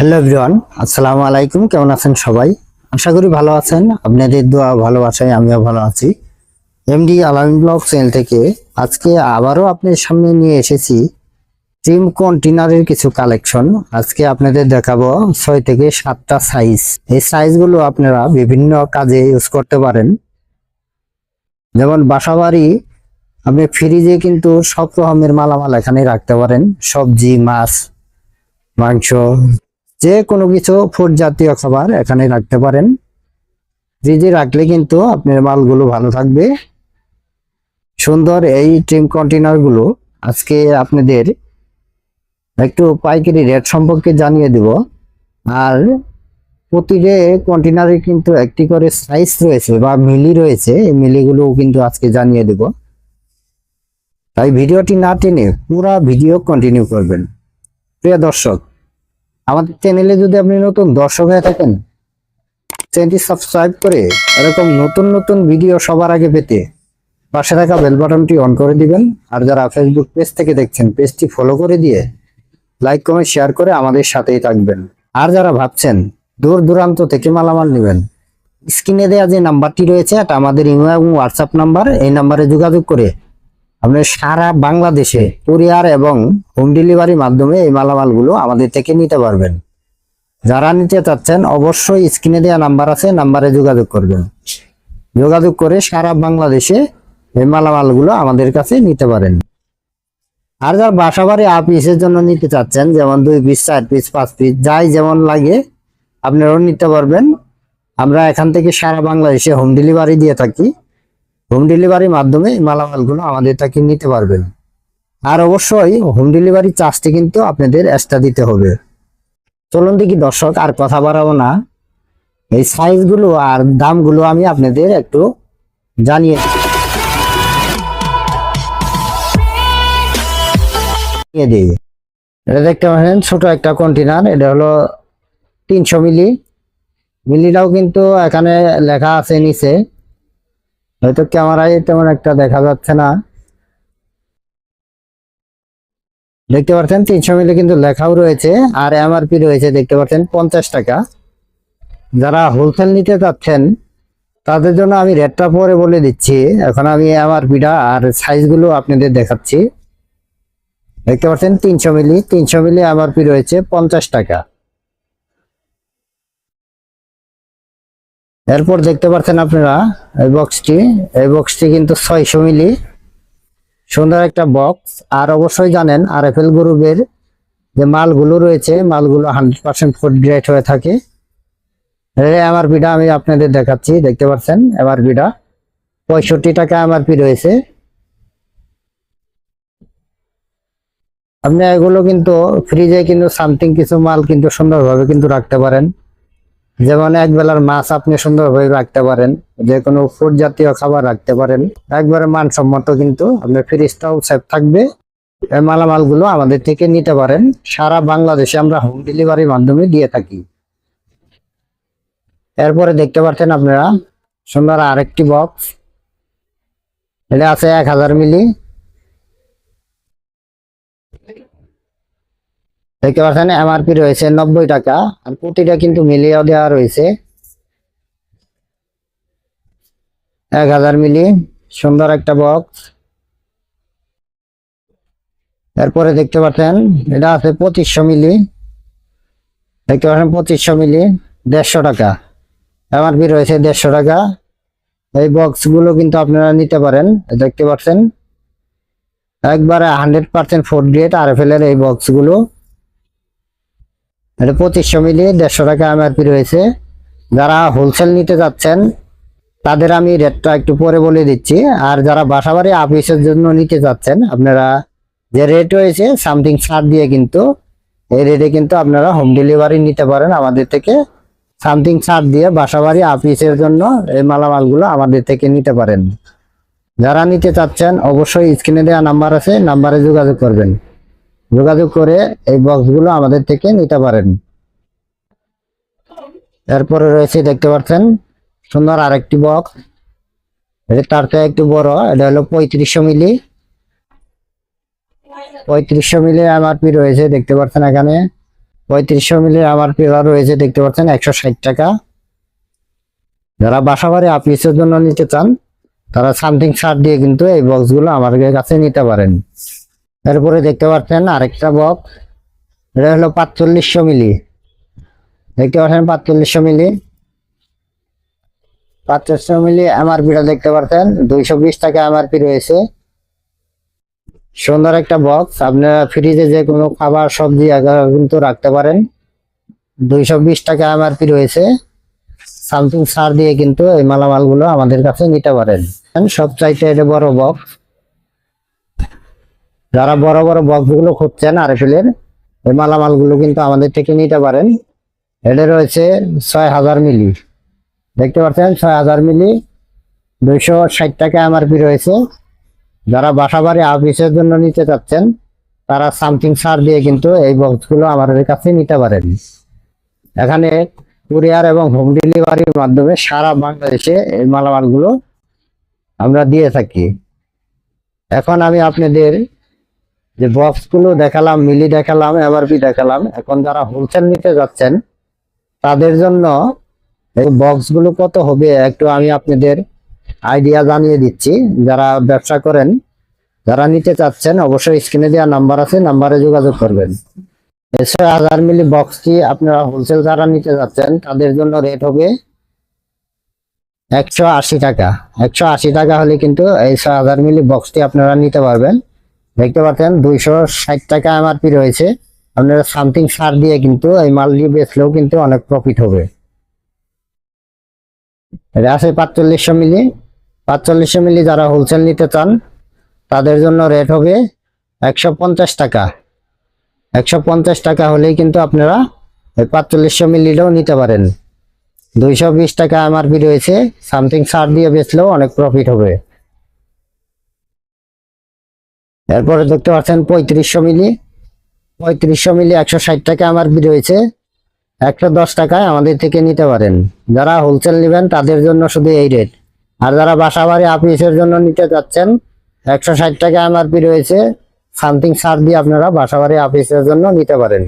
Hello everyone, আসসালামু আলাইকুম, কেমন আছেন সবাই? আশা করি ভালো আছেন, আপনাদের দোয়া ভালোবাসায় আমিও ভালো আছি। এমডি আলামিন ব্লগ চ্যানেল থেকে আজকে আবারও আপনাদের সামনে নিয়ে এসেছি ট্রিম কন্টেনারের কিছু কালেকশন আজকে আপনাদের দেখাবো ছয় থেকে সাতটা সাইজ এই সাইজগুলো আপনারা বিভিন্ন কাজে ইউজ করতে পারেন। যেমন বাসাবাড়ি, আপনি ফ্রিজে কিন্তু সব রকমের মালামাল এখানে রাখতে পারেন। সবজি, মাছ, মাংস যে কোনো কিছু ফুড জাতীয় খাবার এখানে রাখতে পারেন। ফ্রিজে রাখলে কিন্তু আপনার মালগুলো ভালো থাকবে। সুন্দর এই ট্রিম কন্টেনারগুলো আজকে আপনাদের একটু পাইকারি রেট সম্পর্কে জানিয়ে দেব। আর প্রতিটি কন্টেনারে কিন্তু একটি করে সাইজ রয়েছে বা মিলি রয়েছে, এই মিলিগুলো কিন্তু আজকে জানিয়ে দেব। তাই ভিডিওটি না টেনে পুরা ভিডিও কন্টিনিউ করবেন। প্রিয় দর্শক আমাদের চ্যানেলে যদি আপনি নতুন দর্শক হয়ে থাকেন চ্যানেলটি সাবস্ক্রাইব করে এরকম নতুন নতুন ভিডিও সবার আগে পেতে পাশে থাকা বেল বাটনটি অন করে দিবেন। আর যারা ফেসবুক পেজ থেকে দেখছেন পেজটি ফলো করে দিয়ে লাইক কমেন্ট শেয়ার করে আমাদের সাথেই থাকবেন। আর যারা ভাবছেন দূর দূরান্ত থেকে মালামাল নেবেন স্ক্রিনে দেওয়া যে নাম্বারটি রয়েছে, এটা আমাদের ইমো এবং হোয়াটসঅ্যাপ নাম্বার এই নাম্বারে যোগাযোগ করে আপনি সারা বাংলাদেশে কুরিয়ার এবং হোম ডেলিভারির মাধ্যমে এই মালামালগুলো আমাদের থেকে নিতে পারবেন। যারা নিতে চাচ্ছেন অবশ্যই স্ক্রিনে দেওয়া নাম্বার আছে, নাম্বারে যোগাযোগ করবেন। যোগাযোগ করে সারা বাংলাদেশে এই মালামালগুলো আমাদের কাছে নিতে পারেন। আর যার বাসা বাড়ি আপ পিসের জন্য নিতে চাচ্ছেন, যেমন দুই পিস চার পিস পাঁচ পিস যাই যেমন লাগে, আপনারাও নিতে পারবেন। আমরা এখান থেকে সারা বাংলাদেশে হোম ডেলিভারি দিয়ে থাকি। হোম ডেলিভারির মাধ্যমে মালামালগুলো আমাদের থেকে নিতে পারবেন। আর অবশ্যই হোম ডেলিভারি চার্জটি কিন্তু আপনাদের এক্সট্রা দিতে হবে। চলুন দেখি দর্শক, আর কথা বাড়াবো না। এই সাইজগুলো আর দামগুলো আমি আপনাদের একটু জানিয়ে দিই। এটা দেখতে পাচ্ছেন, ছোট একটা কন্টেনার এটা হলো তিনশো মিলি। মিলিটাও কিন্তু এখানে লেখা আছে নিচে। হয়তো ক্যামেরায় তেমন একটা দেখা যাচ্ছে না। দেখতে পাচ্ছেন তিনশো মিলি কিন্তু লেখাও রয়েছে, আর এমআরপি রয়েছে, দেখতে পাচ্ছেন পঞ্চাশ টাকা। যারা হোলসেল নিতে চাচ্ছেন, তাদের জন্য আমি রেটটা পরে বলে দিচ্ছি। এখন আমি এমআরপিটা আর সাইজগুলো আপনাদের দেখাচ্ছি। দেখতে পাচ্ছেন তিনশো মিলি তিনশো মিলি এমআরপি রয়েছে, পঞ্চাশ টাকা। এরপর দেখতে পাচ্ছেন আপনারা এই বক্সটি এই বক্সটি কিন্তু ছয়শো মিলি। সুন্দর একটা বক্স আর অবশ্যই জানেন আর এফ এল গ্রুপের যে মালগুলো রয়েছে, মালগুলো হান্ড্রেড পার্সেন্ট ফুড গ্রেড হয়ে থাকে। এমআরপিটা আমি আপনাদের দেখাচ্ছি, দেখতে পাচ্ছেন এমআরপিটা পঁয়ষট্টি টাকা এমআরপি রয়েছে। আপনি এগুলো কিন্তু ফ্রিজে কিন্তু সামথিং কিছু মাল কিন্তু সুন্দরভাবে কিন্তু রাখতে পারেন। যেমন এক বেলার মাছ আপনি সুন্দরভাবে রাখতে পারেন যে কোনো ফুড জাতীয় খাবার রাখতে পারেন। একবারে মানসম্মত কিন্তু আপনার ফ্রিজটাও সেফ থাকবে। এই মালামালগুলো আমাদের থেকে নিতে পারেন। সারা বাংলাদেশে আমরা হোম ডেলিভারির মাধ্যমে দিয়ে থাকি। এরপরে দেখতে পাচ্ছেন আপনারা, সুন্দর আরেকটি বক্স এটা আছে এক হাজার মিলি। দেখতে পাচ্ছেন এমআরপি রয়েছে নব্বই টাকা আর প্রতিটা কিন্তু মিলিয়ে দেওয়া রয়েছে। এক হাজার মিলি, সুন্দর একটা বক্স এরপরে দেখতে পাচ্ছেন, এটা আছে পঁচিশশো মিলি। দেখতে পাচ্ছেন, পঁচিশশো মিলি, দেড়শো টাকা। এমআরপি রয়েছে দেড়শো টাকা। এই বক্সগুলো কিন্তু আপনারা নিতে পারেন, দেখতে পাচ্ছেন। একবারে হান্ড্রেড পার্সেন্ট ফোর গ্রেড আর এই বক্সগুলো এটা পঁচিশশো মিলি দেড়শো টাকা এমআরপি রয়েছে। যারা হোলসেল নিতে যাচ্ছেন, তাদের আমি রেটটা একটু পরে বলে দিচ্ছি। আর যারা বাসাবাড়ি আপিসের জন্য নিতে যাচ্ছেন, আপনারা যে রেট হয়েছে সামথিং ছাড় দিয়ে কিন্তু এই রেটে কিন্তু আপনারা হোম ডেলিভারি নিতে পারেন আমাদের থেকে। সামথিং ছাড় দিয়ে বাসাবাড়ি আপিসের জন্য এই মালামালগুলো আমাদের থেকে নিতে পারেন। যারা নিতে চাচ্ছেন, অবশ্যই স্ক্রিনে দেওয়া নাম্বার আছে নাম্বারে যোগাযোগ করবেন। যোগাযোগ করে এই বক্সগুলো আমাদের থেকে নিতে পারেন। এরপরে রয়েছে, দেখতে পাচ্ছেন, সুন্দর আরেকটি বক্স এটা তার থেকে একটু বড়, এটা হলো পঁয়ত্রিশশো মিলি। পঁয়ত্রিশশো মিলি এমআরপি রয়েছে, দেখতে পাচ্ছেন এখানে। পঁয়ত্রিশশো মিলি পেপার রয়েছে, দেখতে পাচ্ছেন, একশো ষাট টাকা। যারা বাসা বাড়ি অফিসের জন্য নিতে চান, তারা সামথিং ছাড় দিয়ে কিন্তু এই বক্সগুলো আমার কাছে নিতে পারেন। এরপরে দেখতে পাচ্ছেন আরেকটা বক্স এটা হলো পাঁচচল্লিশশো মিলি। দেখতে পাচ্ছেন পাঁচচল্লিশশো মিলি। পাঁচচল্লিশশো মিলি এমআরপিটা দেখতে পাচ্ছেন। দুইশো বিশ টাকা এমআরপি রয়েছে। সুন্দর একটা বক্স আপনারা ফ্রিজে যে কোনো খাবার, সবজি কিন্তু রাখতে পারেন। দুইশো বিশ টাকা এমআরপি রয়েছে। সামথিং সার দিয়ে কিন্তু এই মালামালগুলো আমাদের কাছে নিতে পারেন। সব চাইতে এটা বড় বক্স যারা বড় বড় বক্সগুলো খুঁজছেন আরএফএলের এই মালামালগুলো কিন্তু আমাদের থেকে নিতে পারেন। এটা রয়েছে ছয় হাজার মিলি। দেখতে পাচ্ছেন, ছয় হাজার মিলি। দুইশো ষাট টাকা এমআরপি রয়েছে। যারা বাসা বাড়ি অফিসের জন্য নিতে চাচ্ছেন, তারা সামথিং সার দিয়ে কিন্তু এই বক্সগুলো আমাদের কাছে নিতে পারেন। এখানে কুরিয়ার এবং হোম ডেলিভারির মাধ্যমে সারা বাংলাদেশে এই মালামালগুলো আমরা দিয়ে থাকি। এখন আমি আপনাদের যে বক্সগুলো দেখালাম, মিলি দেখালাম এমআরপি দেখালাম, এখন যারা হোলসেল নিতে যাচ্ছেন, তাদের জন্য এই বক্সগুলো কত হবে একটু আমি আপনাদের আইডিয়া জানিয়ে দিচ্ছি। যারা ব্যবসা করেন, যারা নিতে চাচ্ছেন, অবশ্যই স্ক্রিনে দেওয়া নাম্বার আছে নাম্বারে যোগাযোগ করবেন। ছয় হাজার মিলি বক্সটি আপনারা হোলসেল যারা নিতে যাচ্ছেন, তাদের জন্য রেট হবে একশো আশি টাকা। একশো আশি টাকা হলে কিন্তু এই ছয় হাজার মিলি বক্সটি আপনারা নিতে পারবেন। দেখতে পাচ্ছেন, দুইশো ষাট টাকা এমআরপি রয়েছে। আপনারা সামথিং সার দিয়ে কিন্তু এই মাল দিয়ে বেচলেও কিন্তু অনেক প্রফিট হবে। এটা আছে পাঁচচল্লিশশো মিলি। পাঁচচল্লিশশো মিলি যারা হোলসেল নিতে চান, তাদের জন্য রেট হবে একশো পঞ্চাশ টাকা। একশো পঞ্চাশ টাকা হলেই কিন্তু আপনারা এই পাঁচচল্লিশশো মিলিটাও নিতে পারেন। দুইশো বিশ টাকা এমআরপি রয়েছে। সামথিং সার দিয়ে বেচলেও অনেক প্রফিট হবে। এরপরে দেখতে পাচ্ছেন পঁয়ত্রিশশো মিলি। পঁয়ত্রিশশো মিলি একশো ষাট টাকা এমআরপি রয়েছে একশো দশ টাকায় আমাদের থেকে নিতে পারেন। যারা হোলসেল নেবেন, তাদের জন্য শুধু এই রেট আর যারা বাসা বাড়ি অফিসের জন্য নিতে চাচ্ছেন একশো ষাট টাকা এমআরপি রয়েছে সামথিং সার দিয়ে আপনারা বাসা বাড়ি অফিসের জন্য নিতে পারেন।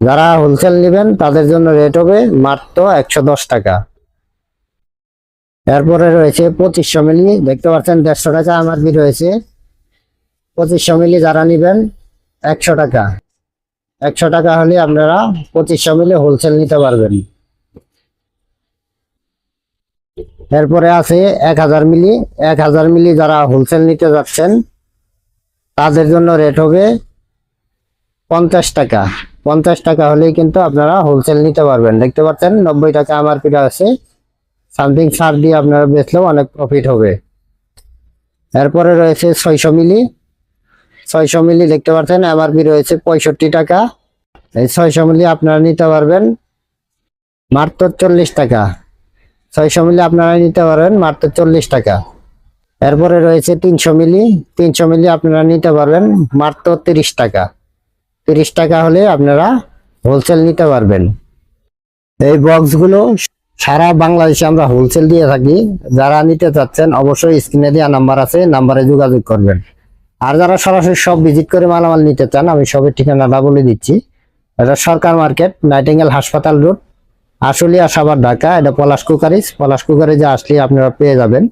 যারা হোলসেল নেবেন, তাদের জন্য রেট হবে মাত্র একশো দশ টাকা। এরপরে রয়েছে পঁচিশশো মিলি, দেখতে পাচ্ছেন দেড়শো টাকা এমআরপি রয়েছে। পঁচিশশো মিলি যারা নেবেন, একশো টাকা। একশো টাকা হলে আপনারা পঁচিশশো মিলি হোলসেল নিতে পারবেন। এরপরে আছে এক হাজার মিলি। এক হাজার মিলি যারা হোলসেল নিতে যাচ্ছেন, তাদের জন্য রেট হবে পঞ্চাশ টাকা। পঞ্চাশ টাকা হলেই কিন্তু আপনারা হোলসেল নিতে পারবেন। দেখতে পাচ্ছেন নব্বই টাকা আমার পিঠা আছে। সামথিং সার দিয়ে আপনারা বেচলেও অনেক প্রফিট হবে। এরপরে রয়েছে ছয়শো মিলি। ছয়শো মিলি দেখতে পাচ্ছেন এমআরপি রয়েছে পঁয়ষট্টি টাকা। এই ছয়শো মিলি আপনারা নিতে পারবেন মাত্র চল্লিশ টাকা। ছয়শো মিলি আপনারা নিতে পারবেন মাত্র চল্লিশ টাকা। এরপরে রয়েছে তিনশো মিলি। তিনশো মিলি আপনারা নিতে পারবেন মাত্র তিরিশ টাকা। তিরিশ টাকা হলে আপনারা হোলসেল নিতে পারবেন। এই বক্সগুলো সারা বাংলাদেশে আমরা হোলসেল দিয়ে থাকি। যারা নিতে চাচ্ছেন, অবশ্যই স্ক্রিনে দেওয়া নাম্বার আছে নাম্বারে যোগাযোগ করবেন। আর যারা সরাসরি সব ভিজিট করে মালামাল নিতে চান, আমি সবের ঠিকানাটা বলে দিচ্ছি। এটা সরকার মার্কেট, নাইটিঙ্গেল হাসপাতাল রোড, আশুলিয়া, সাভার, ঢাকা। এটা পলাশ কুকারিজ। পলাশ কুকারিজে আসলে আপনারা পেয়ে যাবেন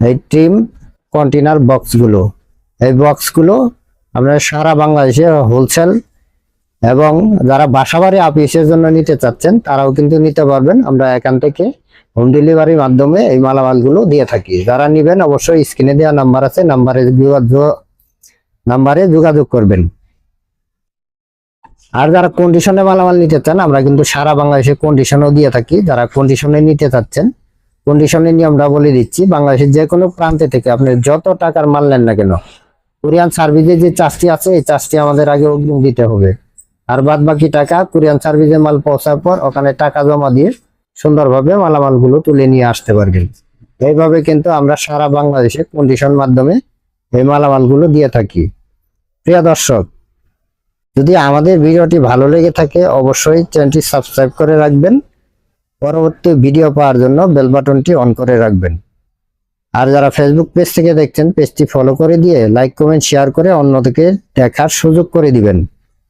এই ট্রিম কন্টেনার বক্সগুলো এই বক্সগুলো আপনারা সারা বাংলাদেশে হোলসেল এবং যারা বাসাবাড়ি অফিসের জন্য নিতে চাচ্ছেন, তারাও কিন্তু নিতে পারবেন। আমরা এখান থেকে হোম ডেলিভারির মাধ্যমে এই মালামালগুলো দিয়ে থাকি। যারা নিবেন, অবশ্যই স্ক্রিনে দেওয়া নাম্বার আছে নাম্বারে যোগাযোগ নাম্বারে যোগাযোগ করবেন। আর যারা কন্ডিশনে মালামাল নিতে চান, আমরা কিন্তু সারা বাংলাদেশে কন্ডিশনও দিয়ে থাকি। যারা কন্ডিশনে নিতে চাচ্ছেন কন্ডিশনের আমরা বলে দিচ্ছি। বাংলাদেশের যে কোনো প্রান্তে থেকে আপনি যত টাকার মাল নেন না কেন, কোরিয়ান সার্ভিসে যে চার্জটি আছে, এই চার্জটি আমাদের আগে অগ্রিম দিতে হবে। আর বাদ বাকি টাকা কোরিয়ান সার্ভিসে মাল পৌঁছার পর ওখানে টাকা জমা দিয়ে সুন্দরভাবে মালামালগুলো তুলে নিয়ে আসতে পারবেন। এইভাবে কিন্তু আমরা সারা বাংলাদেশে কন্ডিশন মাধ্যমে এই মালামালগুলো দিয়ে থাকি। প্রিয় দর্শক, যদি আমাদের ভিডিওটি ভালো লেগে থাকে অবশ্যই চ্যানেলটি সাবস্ক্রাইব করে রাখবেন। পরবর্তী ভিডিও পাওয়ার জন্য বেল বাটনটি অন করে রাখবেন। আর যারা ফেসবুক পেজ থেকে দেখছেন পেজটি ফলো করে দিয়ে লাইক কমেন্ট শেয়ার করে অন্যদেরকে দেখার সুযোগ করে দিবেন।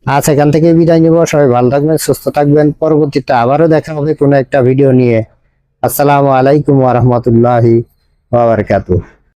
আজ এখান থেকে বিদায় নিব। সবাই ভালো থাকবেন, সুস্থ থাকবেন। পরবর্তীতে আবারও দেখা হবে কোনো একটা ভিডিও নিয়ে। আসসালামু আলাইকুম ওয়া রাহমাতুল্লাহি ওয়া বারাকাতুহু।